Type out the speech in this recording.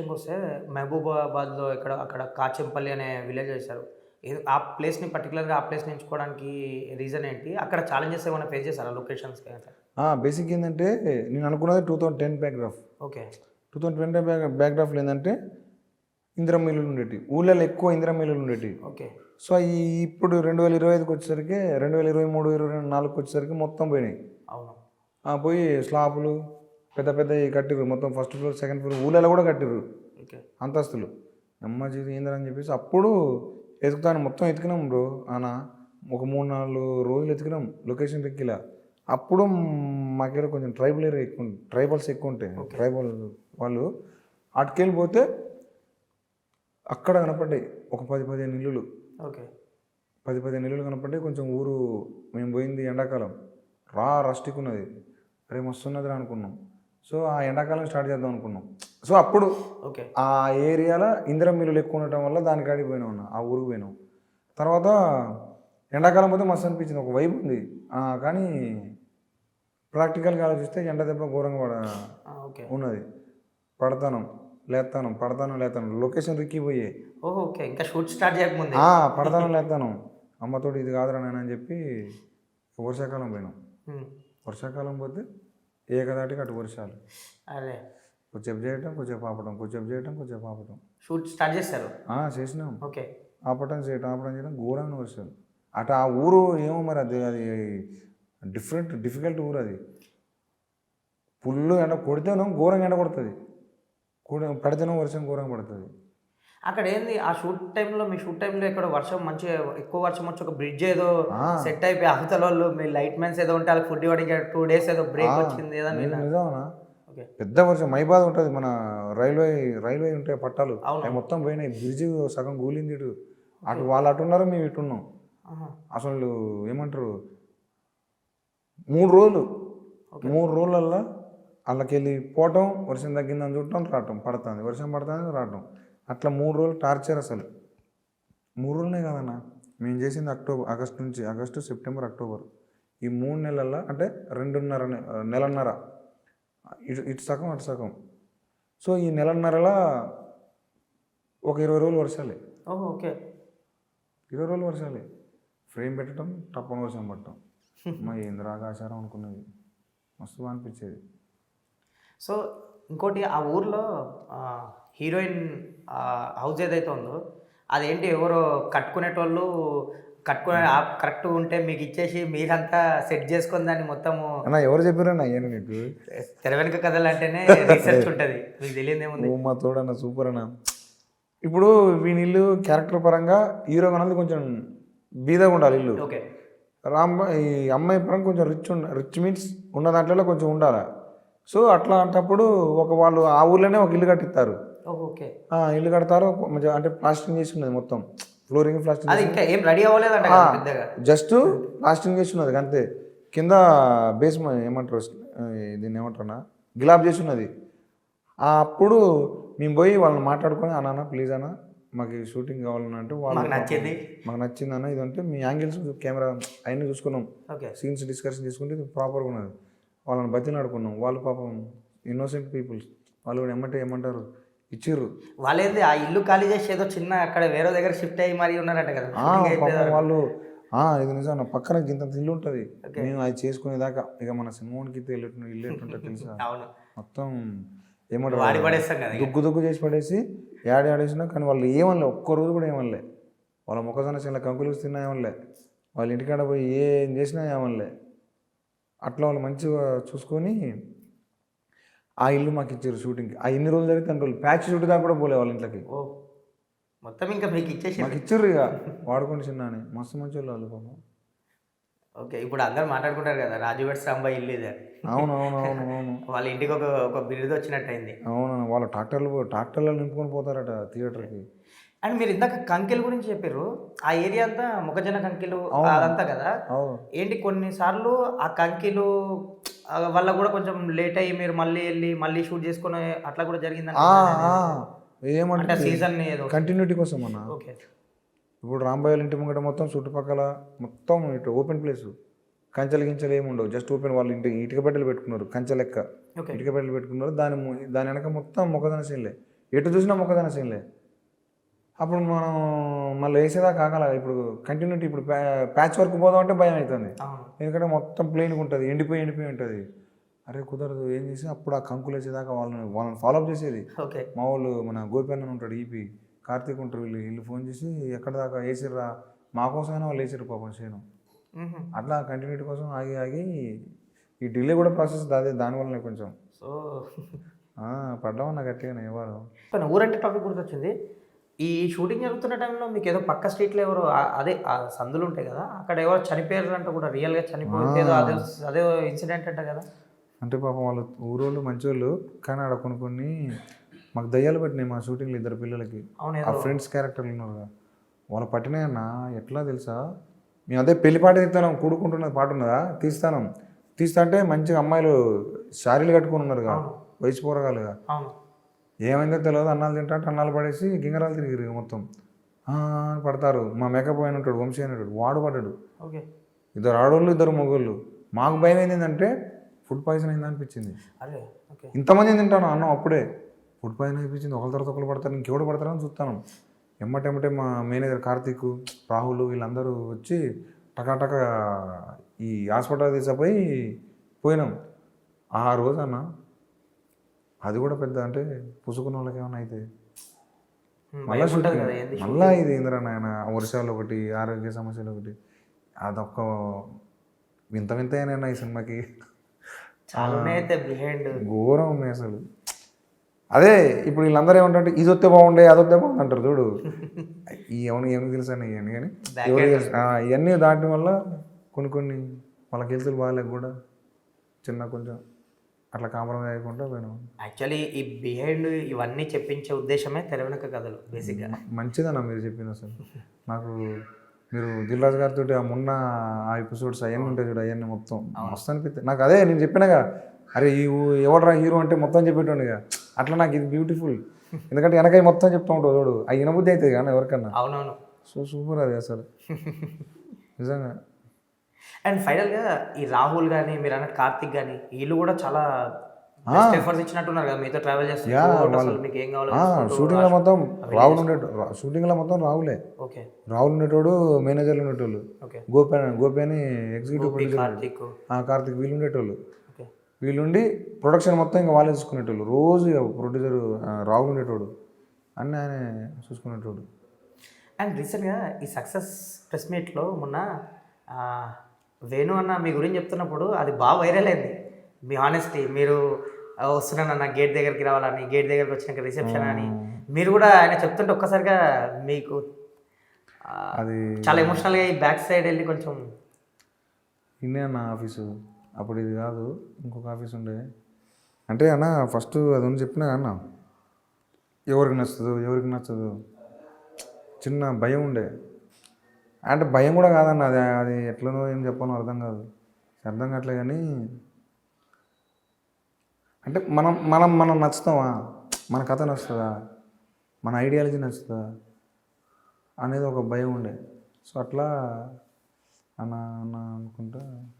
విషయానికి వస్తే మహబూబాబాద్లో ఇక్కడ అక్కడ కాచెంపల్లి అనే విలేజ్ ఇది- ఆ ప్లేస్ని పర్టికులర్గా ఆ ప్లేస్ని ఎంచుకోవడానికి రీజన్ ఏంటి? అక్కడ ఛాలెంజెస్ ఏమైనా ఫేస్ చేశారా లొకేషన్స్కి బేసిక్ ఏంటంటే నేను అనుకున్నది two thousand ten బ్యాక్గ్రాఫ్ okay two thousand twenty back బ్యాక్గ్రాఫ్లో ఏంటంటే ఇందిరా మిల్లులు ఉండేవి ఊళ్ళలో ఎక్కువ ఇందిరా మిల్లులు ఉండేవి ఓకే సో ఈ ఇప్పుడు రెండు వేల ఇరవై ఐదుకి వచ్చేసరికి రెండు వేల ఇరవై మూడు ఇరవై నాలుగుకి వచ్చేసరికి మొత్తం పోయినాయి. అవును. పోయి స్లాపులు పెద్ద పెద్ద కట్టిర్రు. మొత్తం ఫస్ట్ ఫ్లోర్ సెకండ్ ఫ్లోర్ ఊళ్ళలో కూడా కట్టిర్రు. ఓకే. అంతస్తులు. అమ్మాజీ ఏందని చెప్పేసి అప్పుడు ఎతుకుతాను మొత్తం ఎతికినాం బ్రో అన్న. ఒక మూడు నాలుగు రోజులు ఎతికినాం లొకేషన్ ఎక్కిలా. అప్పుడు మాకేదో కొంచెం ట్రైబల్ ఏరియా ఎక్కువ. ట్రైబల్స్ ఎక్కువ ఉంటాయి. ట్రైబల్ వాళ్ళు అటుకెళ్ళిపోతే అక్కడ కనపడ్డాయి. ఒక పది పదిహేను ఇల్లులు. ఓకే. పది పదిహేను ఇల్లులు కనపడ్డాయి. కొంచెం ఊరు మేము పోయింది ఎండాకాలం. రా రస్టిక్ ఉన్నది రే మస్తు ఉన్నది రా అనుకున్నాం. సో ఆ ఎండాకాలం స్టార్ట్ చేద్దాం అనుకున్నాం. సో అప్పుడు ఓకే. ఆ ఏరియాలో ఇందిరా మిల్లులు ఎక్కువ ఉండటం వల్ల దానికి ఆడికి పోయినాం అన్న ఆ ఊరికి పోయినాం. తర్వాత ఎండాకాలం పోతే మస్తు అనిపించింది ఒక వైపు ఉంది. కానీ ప్రాక్టికల్గా ఆలోచిస్తే ఎండ దెబ్బ ఘోరంగా పడ ఓకే. ఉన్నది. పడతాను లేస్తాను పడతాను లేస్తాను లొకేషన్ రిక్కిపోయే ఓకే. ఇంకా షూట్ స్టార్ట్ చేయకముందే. పడతాను లేస్తాను అమ్మతోటి ఇది కాదురా నేను అని చెప్పి వర్షాకాలం పోయినాం. వర్షాకాలం పోతే ఏకదాటికి అటు వర్షాలు అరే కొంచెం చేయటం కొంచెం ఆపటం కొంచెం చేయటం కొంచెం ఆపటం. షూట్ స్టార్ట్ చేస్తారు చేసినాం. ఓకే. ఆపటం చేయటం ఆపటం చేయడం ఘోరంగా వర్షాలు అటు ఆ ఊరు ఏమో మరి అది అది డిఫరెంట్ డిఫికల్ట్ ఊరు అది. పుల్లు ఎండ కొడితేనో ఘోరంగా ఎండ కొడుతుంది. కూడా పడితేనో వర్షం ఘోరంగా పడుతుంది. అక్కడ ఏంది ఆ షూట్ టైంలో మీ షూట్ టైంలో ఇక్కడ వర్షం మంచిగా ఎక్కువ వర్షం వచ్చి ఒక బ్రిడ్జ్ ఏదో. సెట్ అయిపోయి అవతల వాళ్ళు మీ లైట్ మ్యాన్స్ ఏదో ఉంటే వాళ్ళకి ఫుడ్ ఇవ్వడానికి టూ డేస్ ఏదో బ్రేక్ వచ్చింది ఏదో పెద్ద వర్షం మైబాద్ ఉంటుంది మన రైల్వే రైల్వే ఉంటాయి పట్టాలు మొత్తం పోయినాయి బ్రిడ్జ్ సగం కూలింది ఇటు. అటు వాళ్ళు అటు ఉన్నారు మేము ఇటు ఉన్నాం. ఆహా. అసలు ఏమంటారు? మూడు రోజులు. మూడు రోజులల్లో వాళ్ళకెళ్ళి పోవటం వర్షం తగ్గిందని చూడటం రావటం పడుతుంది. వర్షం పడుతుంది రావటం. అట్లా మూడు రోజులు టార్చర్ అసలు. మూడు రోజులే కదన్నా మేము చేసింది అక్టోబర్ ఆగస్టు నుంచి ఆగస్టు సెప్టెంబర్ అక్టోబర్. ఈ మూడు నెలల్లో అంటే రెండున్నర నెలన్నర. ఇటు ఇటు సగం అటు సగం. సో ఈ నెలన్నరలో ఒక ఇరవై రోజులు వర్షాలే. ఓకే. ఇరవై రోజులు వర్షాలే. ఫ్రేమ్ పెట్టడం టప్పన వర్షం పట్టడం. మా ఏంద్ర ఆకాశారం అనుకున్నది. మస్తు బాగా అనిపించేది. సో ఇంకోటి ఆ ఊర్లో హీరోయిన్ హౌస్ ఏదైతే ఉందో అదేంటి ఎవరో కట్టుకునేటోళ్ళు కట్టుకునే కరెక్ట్ ఉంటే మీకు ఇచ్చేసి మీరంతా సెట్ చేసుకొని దాన్ని మొత్తము అన్న ఎవరు చెప్పారన్న అయ్యాను నీకు? తెర వెనుక కథలు అంటేనే రీసెర్చ్ ఉంటుంది. మీకు తెలియదు ఏముంది? మా తోడన్న సూపర్ అన్న. ఇప్పుడు ఇల్లు క్యారెక్టర్ పరంగా హీరో కన్నది కొంచెం బీదగా ఉండాలి ఇల్లు. ఓకే. రాంబ ఈ అమ్మాయి పరంగా కొంచెం రిచ్ ఉండ రిచ్ మీన్స్ ఉన్న దాంట్లో కొంచెం ఉండాలి? సో అట్లా అంటప్పుడు ఒక వాళ్ళు ఆ ఊర్లోనే ఒక ఇల్లు కట్టిస్తారు. ఓకే. ఆ, ఇల్లు కడతారు అంటే ప్లాస్టింగ్ చేసి ఉన్నది మొత్తం. ఫ్లోరింగ్ ప్లాస్టింగ్ అది ఇంకా ఏం రెడీ అవ్వలేదంట కదా పెద్దగా. జస్ట్ ప్లాస్టింగ్ చేసి ఉన్నది అంతే. కింద బేస్ ఏమంటారు దీన్ని ఏమంటారు గిలాబ్ చేసి ఉన్నది. అప్పుడు మేము పోయి వాళ్ళని మాట్లాడుకొని అన్న ప్లీజ్ అన్న మాకు షూటింగ్ కావాలన్నా అంటే వాళ్ళు మాకు నచ్చింది. మాకు నచ్చింది అన్న ఇదంటే మీ యాంగిల్స్ కెమెరా అవన్నీ చూసుకున్నాం. సీన్స్ డిస్కషన్ చేసుకుంటే ఇది ప్రాపర్గా ఉన్నది. వాళ్ళని బతిలాడుకున్నాం వాళ్ళు పాపం ఇన్నోసెంట్ పీపుల్స్ వాళ్ళు కూడా ఏమంటే ఏమంటారు? ఇచ్చిర్రు. వాళ్ళేంది? ఆ ఇల్లు ఖాళీ చేసి ఏదో చిన్న అక్కడ వేరే దగ్గర షిఫ్ట్ అయ్యి మరీ ఉన్నారంట కదా. పాపం వాళ్ళు ఇది నిజం. పక్కన ఇంత ఇల్లు ఉంటుంది. మేము అది చేసుకునేదాకా ఇక మన సినిమాకి ఇల్లు ఇల్లు ఎట్లుంటుంది తెలుసా? మొత్తం ఏమంటారు. దుగ్గు దుగ్గు చేసి పడేసి యాడ్ ఆడేసినా కానీ వాళ్ళు ఏమనలే. ఒక్క రోజు కూడా ఏమనలే. వాళ్ళ మొక్కజొన్న చిన్న కంకులు తిన్నా ఏమనలే. వాళ్ళ ఇంటికాడ పోయి ఏం చేసినా ఏమనలే. అట్లా వాళ్ళు మంచిగా చూసుకొని ఆ ఇల్లు మాకు ఇచ్చారు షూటింగ్కి. ఆ ఎన్ని రోజులు జరిగితే అన్ని రోజులు. ప్యాచ్ షూట్ దాకా కూడా పోలే వాళ్ళ ఇంట్లోకి. ఓ మొత్తం ఇంకా మీకు ఇచ్చేసి మాకు ఇచ్చారు ఇక. వాడుకొని చిన్న అని. మస్తు మంచి వాళ్ళు పాపం. ఓకే ఇప్పుడు అందరు మాట్లాడుకుంటారు కదా రాజు వెట్స్ రాంబాయి ఇల్లు ఇది. అవును అవును అవును అవును వాళ్ళ ఇంటికి ఒక ఒక బిరుదు వచ్చినట్టు అయింది అవును వాళ్ళ ట్రాక్టర్లు ట్రాక్టర్లు నింపుకొని పోతారట థియేటర్కి. అండ్ మీరు ఇందాక కంకెల గురించి చెప్పారు. ఆ ఏరియా అంతా మొక్కజొన్న కంకిలు అదంతా కదా? ఏంటి కొన్నిసార్లు ఆ కంకిలు వల్ల కూడా కొంచెం లేట్ అయ్యి మీరు మళ్ళీ వెళ్ళి మళ్ళీ షూట్ చేసుకునే అట్లా కూడా. అంటే ఏమంటే సీజన్ కంటిన్యూటీ కోసం అన్న. ఓకే. ఇప్పుడు రాంబాయ్ ఇంటి ముంగట మొత్తం చుట్టుపక్కల మొత్తం ఇటు ఓపెన్ ప్లేస్ కంచెలు గించెలు ఏమి ఉండవు. జస్ట్ ఓపెన్ వాళ్ళ ఇంటి ఇటుక పెట్టెలు పెట్టుకున్నారు కంచె లెక్క. ఇటుక పెట్టెలు పెట్టుకున్నారు. దాని దాని వెనక మొత్తం మొక్కజొన్న చేనులే ఎటు చూసినా మొక్కదన సీన్లే అప్పుడు మనం మళ్ళీ వేసేదాకా ఆగల. ఇప్పుడు కంటిన్యూటీ ఇప్పుడు ప్యాచ్ వర్క్ పోదాం అంటే భయం అవుతుంది ఎందుకంటే మొత్తం ప్లెయిన్గా ఉంటుంది. ఎండిపోయి ఎండిపోయి ఉంటుంది. అరే కుదరదు ఏం చేసి అప్పుడు ఆ కంకులు వేసేదాకా వాళ్ళని వాళ్ళని ఫాలోఅప్ చేసేది. ఓకే. మా వాళ్ళు మన గోపన్న ఉంటాడు ఈపీ కార్తీక్ ఉంటారు వీళ్ళు వీళ్ళు ఫోన్ చేసి ఎక్కడ దాకా వేసిర్రా? మా కోసమైనా వాళ్ళు వేసిర్రు పాపం మ్మ్. అట్లా కంటిన్యూటీ కోసం ఆగి ఆగి ఈ డిలే కూడా ప్రాసెస్ దాదే దానివల్లనే కొంచెం. సో పడ్డామన్నా గట్టిగానే ఎవరు కానీ ఊరంటే టాపిక్ గుర్తొచ్చింది. ఈ షూటింగ్ జరుగుతున్న టైంలో మీకు ఏదో పక్క స్ట్రీట్లో ఎవరో అదే ఆ సందులు ఉంటాయి కదా అక్కడ ఎవరో చనిపోయారు అంట కూడా రియల్గా చనిపోయింది ఏదో అదే అదే ఇన్సిడెంట్ అంట కదా. అంటే పాపం వాళ్ళు ఊరోళ్ళు మంచోళ్ళు కానీ ఆడ కొన్ని కొన్ని మాకు దయ్యాలు పట్టినాయి మా షూటింగ్లో ఇద్దరు పిల్లలకి. ఆ ఫ్రెండ్స్ క్యారెక్టర్లు ఉన్నారు కదా వాళ్ళు పట్టినాయన్న ఎట్లా తెలుసా? మేము అదే పెళ్ళి పాట తీస్తాం కూడుకుంటున్నది పాట ఉన్నదా? తీస్తాను. తీస్తా అంటే మంచిగా అమ్మాయిలు శారీలు కట్టుకుని ఉన్నారుగా వయసు పోరగాలుగా ఏమైందో తెలియదు అన్నాలు తింటా అన్నాలు పడేసి గింగరాలు తిరిగి మొత్తం. పడతారు. మా మేకప్ అయిన ఉంటాడు వంశీ అని ఉంటాడు వాడు పడ్డాడు. ఓకే. ఇద్దరు ఆడోళ్ళు ఇద్దరు మొగోళ్ళు. మాకు భయం ఏంటంటే ఫుడ్ పాయిజన్ అయింది అనిపించింది. ఇంతమంది తింటాను అన్నం అప్పుడే. ఫుడ్ పాయిజన్ అయిపోయింది ఒకరి తర్వాత ఒకరు పడతారు ఇంకెవడు పడతారని చూస్తాను. ఎమ్మటెమ్మటే మా మేనేజర్ కార్తీక్ రాహుల్ వీళ్ళందరూ వచ్చి టకాటక ఈ హాస్పిటల్ తీసుకుపోయి పోయినాం. ఆ రోజు అన్న అది కూడా పెద్ద అంటే పుసుకున్న వాళ్ళకి ఏమైనా అయితే మళ్ళా మళ్ళా ఇది ఏందిరా నాయన వర్షాలు ఒకటి ఆరోగ్య సమస్యలు ఒకటి. అదొక్క వింత వింత ఈ సినిమాకి. ఘోరం ఉన్నాయి అసలు. అదే ఇప్పుడు వీళ్ళందరూ ఏమంటారంటే ఇది వస్తే బాగుండే అది వస్తే బాగుంది అంటారు చూడు. ఈ ఎవరు ఏమి తెలుసు అని ఇవన్నీ కానీ? ఇవన్నీ దాటం వల్ల కొన్ని కొన్ని వాళ్ళకి హెల్తులు బాగాలేక కూడా చిన్న కొంచెం అట్లా కాంప్రమైజ్ అయ్యకుండా పోయినాం. యాక్చువల్లీ ఈ బిహైండ్ ఇవన్నీ చెప్పించే ఉద్దేశమే తెర వెనుక కథలు బేసిక్గా. మంచిదన్న మీరు చెప్పింది అసలు. నాకు మీరు దిల్రాజ్ గారితో ఆ మొన్న ఆ ఎపిసోడ్స్ అవన్నీ ఉంటాయి చూడు అవన్నీ మొత్తం. మస్తు అనిపిస్తాయి నాకు అదే నేను చెప్పినగా అరే ఈ ఎవడ్రా హీరో అంటే మొత్తం చెప్పేటోనిగా అట్లా నాకు ఇది బ్యూటిఫుల్. ఎందుకంటే వెనక మొత్తం చెప్తా ఉంటావు చూడు ఆ వినబుద్ధి అవుతుంది కానీ ఎవరికన్నా. అవునవును. సో సూపర్ అది అసలు. నిజంగా. అండ్ ఫైనల్గా ఈ రాహుల్ కానీ మీరు అన్నట్టు కార్తిక్ కానీ వీళ్ళు కూడా చాలా ఎఫర్ట్స్ ఇచ్చినట్టున్నారు కదా మీతో ట్రావెల్ అసలు మీకు ఏం కావాలో షూటింగ్లో మొత్తం రాహుల్ ఉండేటో షూటింగ్లో మొత్తం రాహులే. ఓకే. రాహుల్ ఉండేటోడు మేనేజర్లు ఉండేటోళ్ళు. ఓకే. గోపి గోపి అని ఎగ్జిక్యూటివ్ ప్రొడ్యూసర్ కార్తిక్. వీళ్ళు ఉండేటోళ్ళు. వీళ్ళుండి ప్రొడక్షన్ మొత్తం ఇంకా వాళ్ళే చూసుకునేటోళ్ళు. రోజు ప్రొడ్యూసర్ రాహుల్ ఉండేటోడు. అన్నీ ఆయన చూసుకునేటోడు. అండ్ రీసెంట్గా ఈ సక్సెస్ ప్రెస్ మీట్లో మొన్న వేణు అన్న మీ గురించి చెప్తున్నప్పుడు అది బాగా వైరల్ అయింది. మీ ఆనెస్టీ మీరు వస్తున్నానన్న గేట్ దగ్గరికి రావాలని గేట్ దగ్గరికి వచ్చినాక రిసెప్షన్ అని. మీరు కూడా ఆయన చెప్తుంటే ఒక్కసారిగా మీకు అది చాలా ఎమోషనల్గా ఈ బ్యాక్ సైడ్ వెళ్ళి కొంచెం ఇన్నే అన్న ఆఫీసు. అప్పుడు ఇది కాదు ఇంకొక ఆఫీస్ ఉండే. అంటే అన్న ఫస్ట్ అది ఉంది చెప్పినా అన్న ఎవరికి నచ్చదు ఎవరికి నచ్చదు. చిన్న భయం ఉండే. అంటే భయం కూడా కాదన్న అది అది ఎట్లనో ఏం చెప్పాలో అర్థం కాదు. అర్థం కావట్లే కానీ అంటే మనం మనం మనం నచ్చుతామా? మన కథ నచ్చుతుందా? మన ఐడియాలజీ నచ్చుతుందా? అనేది ఒక భయం ఉండే. సో అట్లా అన్న అన్న అనుకుంటా.